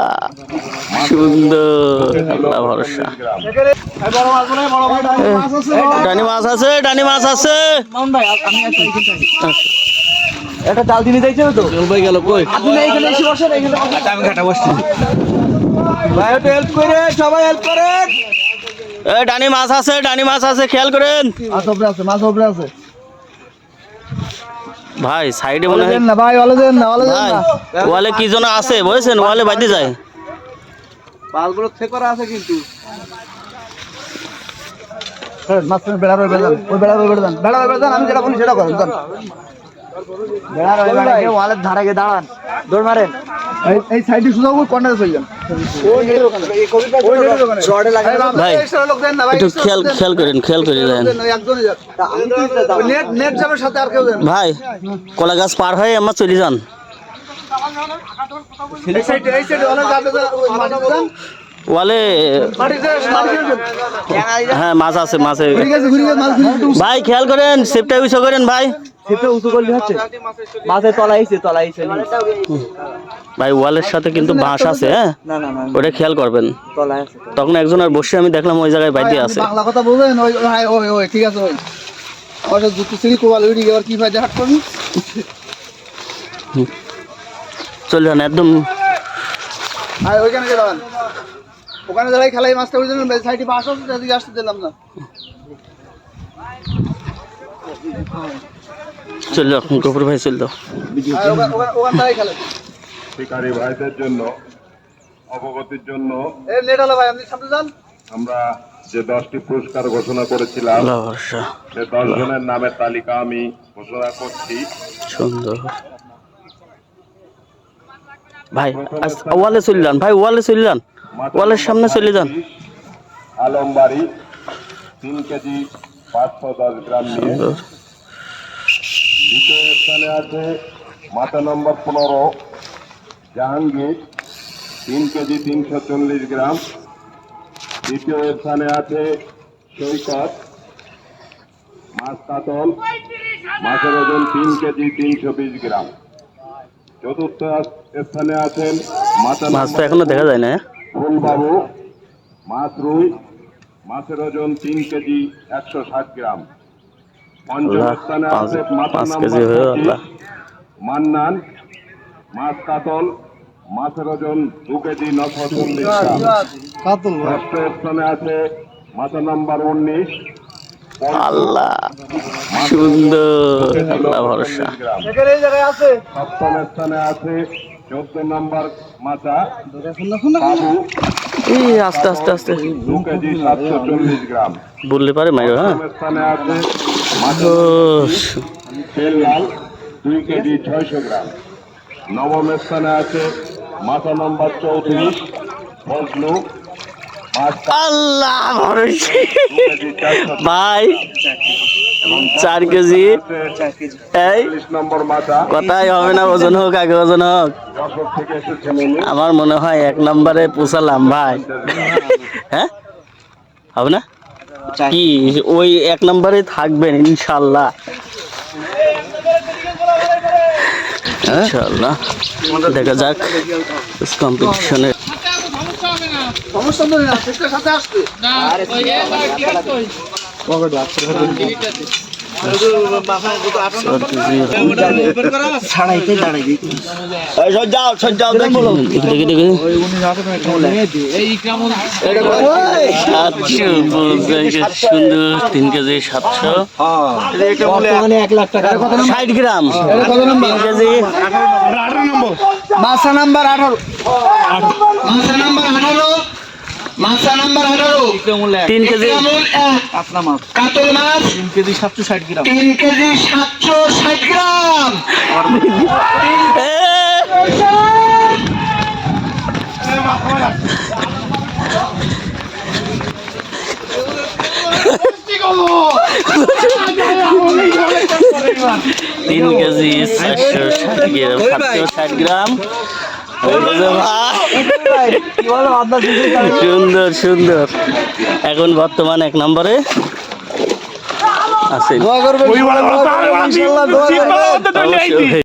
আল্লাহ। সুন্দর। আল্লাহ ভরসা। ডানি মাছ আছে ডানি মাছ আছে। একটা জাল দিনে যাইছে তো? ভাই গেল কই? আপনি এখানে এসে বসেন এখানে আমি ঘাটা বসছি। ভাই একটু হেল্প করে সবাই হেল্প করেন এ ডানি মাছ আছে ডানি মাছ আছে খেয়াল করেন। মাছ ওপরে আছে মাছ ওপরে আছে। ভাই সাইডে বলে হয় দেন না ভাই বলে দেন না বলে দেন না ওয়ালে কি জন আছে বুঝছেন ওয়ালে বাইতে যায় পালগুলো থেকে করা আছে কিন্তু মাছ বেড়ার বেড়ান ওই বেড়ার বেড়া দেন বেড়ার বেড়া দেন আমি যেটা বলি সেটা করেন ওয়ালের ধারে গিয়ে দাঁড়ান। দৌড় মারেন। এই সাইডে সুযোগ কর্নারে চলে যান ভাই কলা গাছ পার হয়ে আমার চলে যান। ওয়ালে হ্যাঁ মাছ আছে মাছে ভাই খেয়াল করেন সেপটা উঁচু করেন ভাই। ভাই ওয়ালের সাথে কিন্তু বাঁশ আছে হ্যাঁ? ওটা খেয়াল করবেন। তখন একজন আর বসে আমি দেখলাম ওই জায়গায় বাইতে আছে। বাংলা কথা বলবেন? ওই ভাই ওই ওই ঠিক আছে ওই। আমার জুতো সিঁড়ি কোবাল উড়ি এবার কি ফায়দা হাট করবি চলে যান একদম। আর ওইখানে ওখানে দাঁড়াই খেলাই মাছটা উড়ে দিলেন সাইডে বাস আছে সেদিকে আসতে দিলাম না। গফুর ভাই চলে যাও। আর ওখানে ওখানে- ওখানে দাঁড়াই খেলেন শিকারী ভাইদের জন্য অবগতির জন্য এ নেট হলো ভাই আপনি সামনে যান। আমরা যে দশটি পুরস্কার ঘোষণা করেছিলাম সে দশ জনের নামের তালিকা আমি ঘোষণা করছি। সুন্দর। ভাই ওয়ালে চলে যান ভাই ওয়ালে চলে যান। ওয়ালের সামনে চলে যান। আলমবাড়ি তিন কেজি পাঁচশো দশ গ্রাম নিয়ে। দ্বিতীয় স্থানে আছে মাথা নম্বর পনেরো জাহাঙ্গীর তিন কেজি তিনশো চল্লিশ গ্রাম। দ্বিতীয় স্থানে আছে সৈকত মাছ কাতল মাছের ওজন তিন কেজি তিনশো বিশ গ্রাম। চতুর্থ স্থানে আছেন মাথা মাছ তো এখনও দেখা যায় না? ফুলবাবু মাছ রুই মাছের ওজন তিন কেজি একশো ষাট গ্রাম। পঞ্চম স্থানে আছে। মান্নান মাছ কাতল মাছের ওজন দু কেজি নশো চল্লিশ ষষ্ঠ স্থানে আছে মাথা নাম্বার উনিশ আল্লাহ সুন্দর আল্লাহ ভরসা। এখানে এই জায়গায় আছে। সপ্তম স্থানে আছে চোদ্দ নম্বর মাথা বাবু। এই আস্তে আস্তে আস্তে। দু কেজি সাতশো চল্লিশ গ্রাম। বললে পারে মাইরো হ্যাঁ? সপ্তম স্থানে আছে মাথা ও তেল লাল দুই কেজি ছয়শো গ্রাম। নবম স্থানে আছে মাথা নম্বর চৌত্রিশ ফজলু আল্লাহ ভাই। চার কেজি। এই কথাই হবে না ওজন হোক আগে ওজন হোক। আমার মনে হয় এক নম্বরে পোষালাম ভাই। হ্যাঁ? হবে না? কি ওই এক নম্বরে থাকবেন ইনশাল্লাহ। ইনশাল্লাহ। দেখা যাক কম্পিটিশনের সমস্যা সুন্দর তিন কেজি সাতশো এক লাখ টাকা ষাট গ্রাম? তিন কেজি মাসা নাম্বার আঠারো নাম্বার আঠারো মাসা নাম্বার আঠারো। তিন কেজি। কাতল মাছ। তিন কেজি সাতশো ষাট গ্রাম। তিন কেজি সাতশো ষাট গ্রাম। তিন কেজি চারশো ষাট গ্রাম। সাতশো ষাট গ্রাম। সুন্দর সুন্দর। এখন বর্তমান এক নম্বরে আছে।